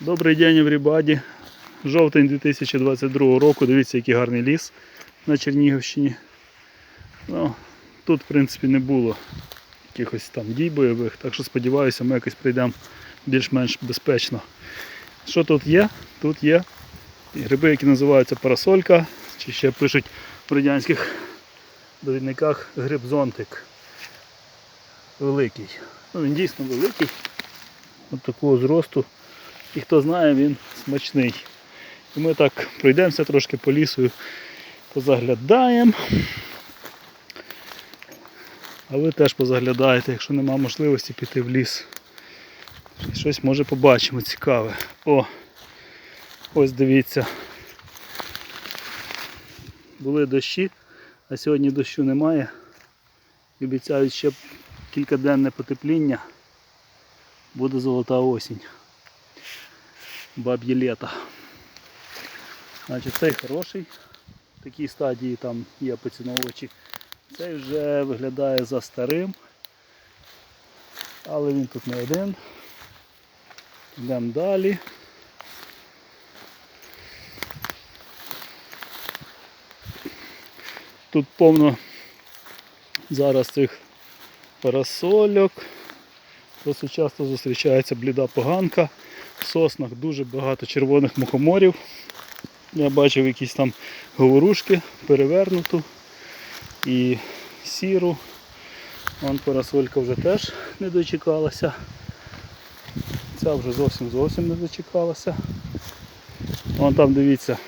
Добрий день, everybody. Жовтень 2022 року. Дивіться, який гарний ліс на Чернігівщині. Ну, тут, в принципі, не було якихось там дій бойових, так що сподіваюся, ми якось прийдемо більш-менш безпечно. Що тут є? Тут є гриби, які називаються парасолька, чи ще пишуть в радянських довідниках гриб зонтик. Великий. Ну, він дійсно великий. От такого зросту. І хто знає, він смачний. І ми так пройдемося трошки по лісу, позаглядаємо. А ви теж позаглядаєте, якщо нема можливості піти в ліс. Щось може побачимо цікаве. О! Ось дивіться. Були дощі, а сьогодні дощу немає. І обіцяють ще кількаденне потепління. Буде золота осінь. Баб'є літо. Значить, цей хороший. В такій стадії там є поціновувачі. Цей вже виглядає за старим. Але він тут не один. Йдемо далі. Тут повно зараз цих парасольок. Досить часто зустрічається бліда поганка. Соснах дуже багато червоних мухоморів. Я бачив якісь там говорушки, перевернуту і сіру. Вон парасолька вже теж не дочекалася. Ця вже зовсім зовсім не дочекалася. Вон там дивіться,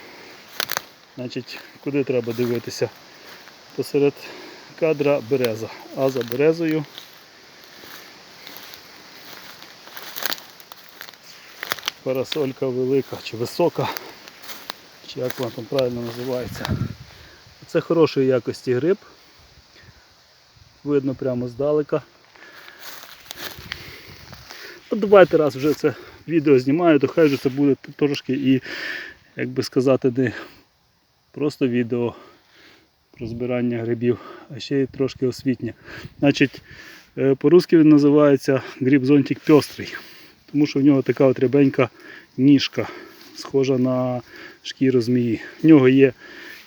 значить, куди треба дивитися. Посеред кадра береза. А за березою парасолька велика чи висока, чи як вона там правильно називається. Це хорошої якості гриб. Видно прямо здалека. От давайте раз вже це відео знімаю, то хай вже це буде трошки і, як би сказати, не просто відео про збирання грибів, а ще й трошки освітнє. Значить, е, по-русски він називається гриб зонтик пестрий, тому що в нього така от рябенька ніжка, схожа на шкіру змії. В нього є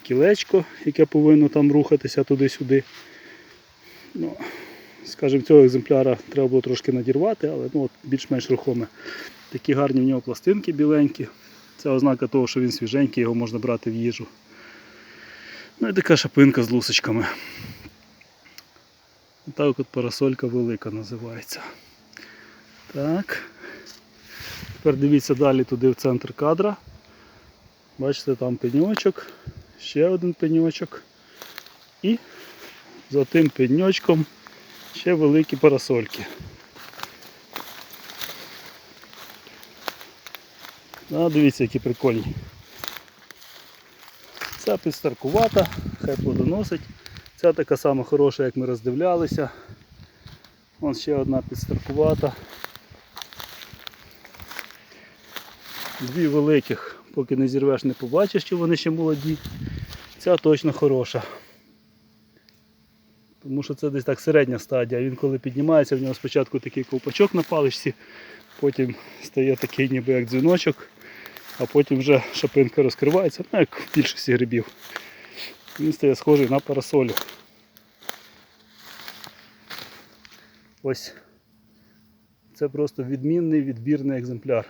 кілечко, яке повинно там рухатися туди-сюди. Ну, скажімо, цього екземпляра треба було трошки надірвати, але ну, більш-менш рухоме. Такі гарні в нього пластинки біленькі. Це ознака того, що він свіженький, його можна брати в їжу. Ну і така шапинка з лусочками. Так от парасолька велика називається. Так. Тепер дивіться далі туди в центр кадра. Бачите, там пеньочок, ще один пеньочок. І за тим пеньочком ще великі парасольки. А, дивіться, які прикольні. Ця підстаркувата, хай плодоносить. Ця така сама хороша, як ми роздивлялися. Вон ще одна підстаркувата. Дві великих, поки не зірвеш, не побачиш, що вони ще молоді. Ця точно хороша. Тому що це десь так середня стадія. Він коли піднімається, в нього спочатку такий ковпачок на паличці, потім стає такий ніби як дзвіночок, а потім вже шапинка розкривається, ну як в більшості грибів. Він стає схожий на парасолю. Ось це просто відмінний відбірний екземпляр.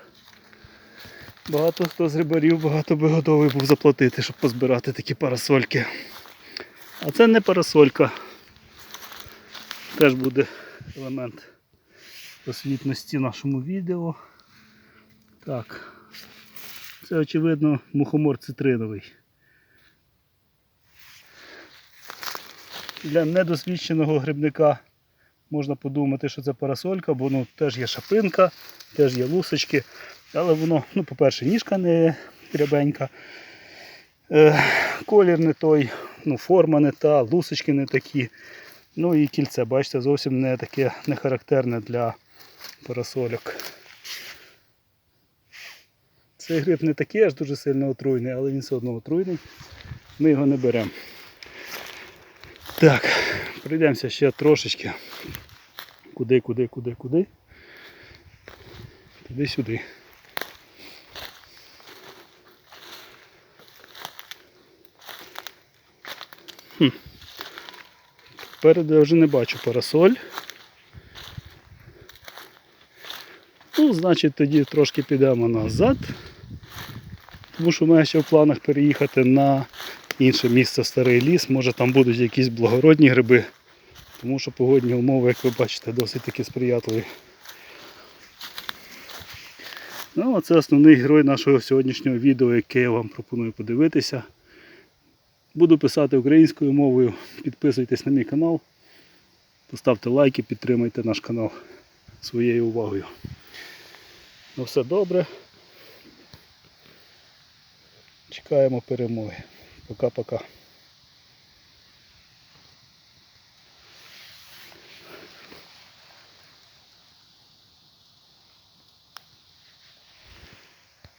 Багато хто з рибарів, багато би готовий був заплатити, щоб позбирати такі парасольки. А це не парасолька. Теж буде елемент освітності нашому відео. Так. Це очевидно мухомор цитриновий. Для недосвідченого грибника можна подумати, що це парасолька, бо ну, теж є шапинка, теж є лусочки. Але воно, ну, по-перше, ніжка не рябенька, е, колір не той, ну, форма не та, лусочки не такі. Ну і кільце, бачите, зовсім не таке не характерне для парасольок. Цей гриб не такий аж дуже сильно отруйний, але він все одно отруйний. Ми його не беремо. Так, пройдемося ще трошечки. Куди, куди, куди, куди? Туди-сюди. Хм. Перед я вже не бачу парасоль. Ну, значить, тоді трошки підемо назад, тому що в мене ще в планах переїхати на інше місце старий ліс, може там будуть якісь благородні гриби. Тому що погодні умови, як ви бачите, досить таки сприятливі. Ну, а це основний герой нашого сьогоднішнього відео, яке я вам пропоную подивитися. Буду писати українською мовою. Підписуйтесь на мій канал, поставте лайки, підтримайте наш канал своєю увагою. Ну все добре. Чекаємо перемоги. Пока-пока.